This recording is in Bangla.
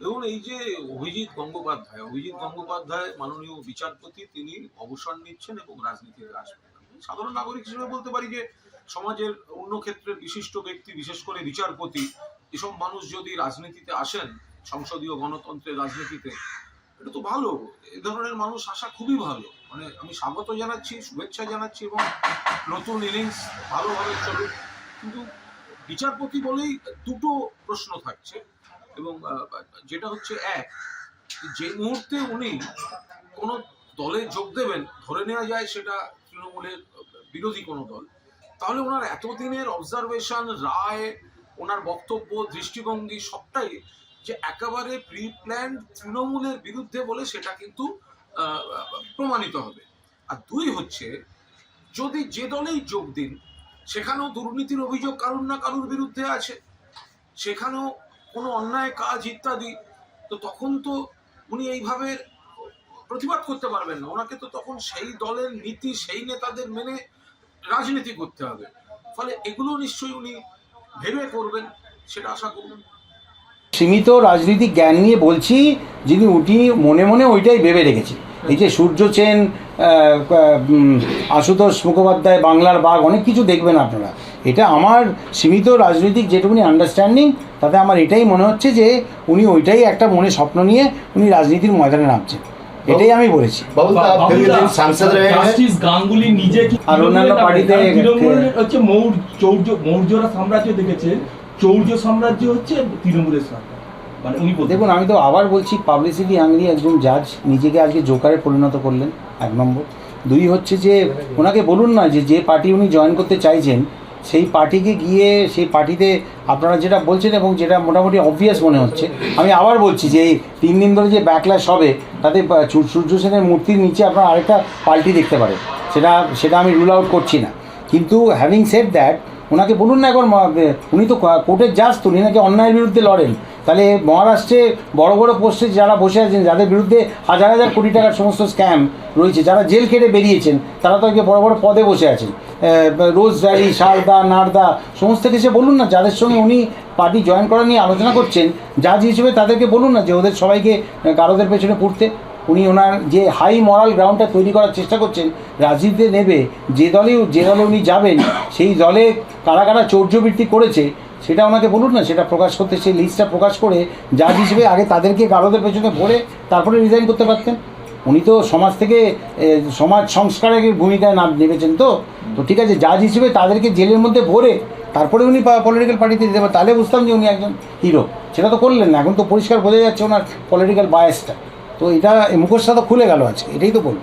দেখুন, এই যে অভিজিৎ গঙ্গোপাধ্যায় অভিজিৎ গঙ্গোপাধ্যায় মাননীয় বিচারপতি, তিনি অবসর নিচ্ছেন এবং রাজনীতিতে আসবেন সাধারণ নাগরিক হিসেবে বলতে পারি যে সমাজের অন্য ক্ষেত্রের বিশিষ্ট ব্যক্তি, বিশেষ করে বিচারপতি, এসব মানুষ যদি রাজনীতিতে আসেন, সংসদীয় গণতন্ত্রের রাজনীতিতে, এটা তো ভালো। এ ধরনের মানুষ আসা খুবই ভালো। মানে আমি স্বাগত জানাচ্ছি, শুভেচ্ছা জানাচ্ছি এবং নতুন ইনিংস ভালোভাবে চলুক। কিন্তু বিচারপতি বলেই দুটো প্রশ্ন থাকছে এবং যেটা হচ্ছে এক, যে মুহূর্তে উনি কোনো দলে যোগ দেবেন, ধরে নেওয়া যায় সেটা তৃণমূলের বিরোধী কোনো দল, তাহলে ওনার এতদিনের অবজারভেশন রায়, ওনার বক্তব্য, দৃষ্টিভঙ্গি সবটাই যে একেবারে প্রি প্ল্যান তৃণমূলের বিরুদ্ধে বলে সেটা কিন্তু প্রমাণিত হবে। আর দুই হচ্ছে, যদি যে দলেই যোগ দিন সেখানেও দুর্নীতির অভিযোগ কারুর না কারুর বিরুদ্ধে আছে। সেখানেও কোনো অন্যায়, কাজ ইত্যাদি, তো তখন তো উনি এইভাবে প্রতিবাদ করতে পারবেন না। ওনাকে তো তখন সেই দলের নীতি, সেই নেতাদের মেনে রাজনীতি করতে হবে। ফলে এগুলো নিশ্চয়ই উনি ভেবে করবেন, সেটা আশা করুন। সীমিত রাজনীতি জ্ঞান নিয়ে বলছি, যিনি উনি মনে মনে ওইটাই ভেবে রেখেছি এই যে সূর্য চেন আশুতোষ মুখোপাধ্যায় বাংলার বাঘ অনেক কিছু দেখবেন আপনারা। এটা আমার সীমিত রাজনৈতিক যেটুকুনি আন্ডারস্ট্যান্ডিং তাতে আমার এটাই মনে হচ্ছে যে উনি ওইটাই একটা মনে স্বপ্ন নিয়ে উনি রাজনীতির ময়দানে নামছেন। এটাই আমি বলেছি। গাঙ্গুলি নিজে আর অন্যান্য পার্টিতে হ্যাঁ, হচ্ছে মৌর্য মৌর্যরা সাম্রাজ্য দেখেছে চৌর্য সাম্রাজ্য হচ্ছে তৃণমূলের সাম্রাজ্য। মানে উনি দেখুন, আমি তো আবার বলছি পাবলিসিটি হাঙ্গরি একজন জাজ নিজেকে আজকে জোকারে পরিণত করলেন, এক নম্বর। দুই হচ্ছে যে, ওনাকে বলুন না যে যে পার্টি উনি জয়েন করতে চাইছেন, সেই পার্টিকে গিয়ে, সেই পার্টিতে আপনারা যেটা বলছেন এবং যেটা মোটামুটি অবভিয়াস মনে হচ্ছে, আমি আবার বলছি যে, এই তিন দিন ধরে যে ব্যাকল্যাশ হবে, তাতে সূর্য সেনের মূর্তির নিচে আপনারা আরেকটা পাল্টি দেখতে পারেন। সেটা সেটা আমি রুল আউট করছি না। কিন্তু হ্যাভিং সেড দ্যাট ওনাকে বলুন না এখন উনি তো কোর্টের জাজ উনি নাকি অন্যায়ের বিরুদ্ধে লড়েন। তাহলে মহারাষ্ট্রে বড় বড় পোস্টে যারা বসে আছেন, যাদের বিরুদ্ধে হাজার হাজার কোটি টাকার সমস্ত স্ক্যাম রয়েছে, যারা জেল খেটে বেরিয়েছেন, তারা তো আজকে বড় বড় পদে বসে আছেন। রোজ ভ্যালি শারদা নারদা, সমস্ত কিছু বলুন না, যাদের সঙ্গে উনি পার্টি জয়েন করা নিয়ে আলোচনা করছেন, জাজ হিসেবে তাদেরকে বলুন না যে ওদের সবাইকে কারোদের পেছনে পড়তে উনি ওনার যে হাই মরাল গ্রাউন্ডটা তৈরি করার চেষ্টা করছেন, রাজনীতিতে নেবে, যে দলে যে দলে উনি যাবেন, সেই দলে কারা কারা চৌর্যবৃত্তি করেছে সেটা ওনাকে বলুন না, সেটা প্রকাশ করতে, সেই লিস্টটা প্রকাশ করে জাজ হিসেবে আগে তাদেরকে কারোদের পেছনে ভরে তারপরে রিজাইন করতে পারতেন। উনি তো সমাজ থেকে সমাজ সংস্কারের ভূমিকায় নাম নেমেছেন তো। তো ঠিক আছে জাজ হিসেবে তাদেরকে জেলের মধ্যে ভরে তারপরে উনি পলিটিক্যাল পার্টিতে দিতে পারেন তাহলে বুঝতাম যে উনি একজন হিরো সেটা তো করলেন না, এখন তো পরিষ্কার বোঝা যাচ্ছে ওনার পলিটিক্যাল বায়াসটা তো এটা মুখোশটা তো খুলে গেল আজকে, এটাই তো বলুন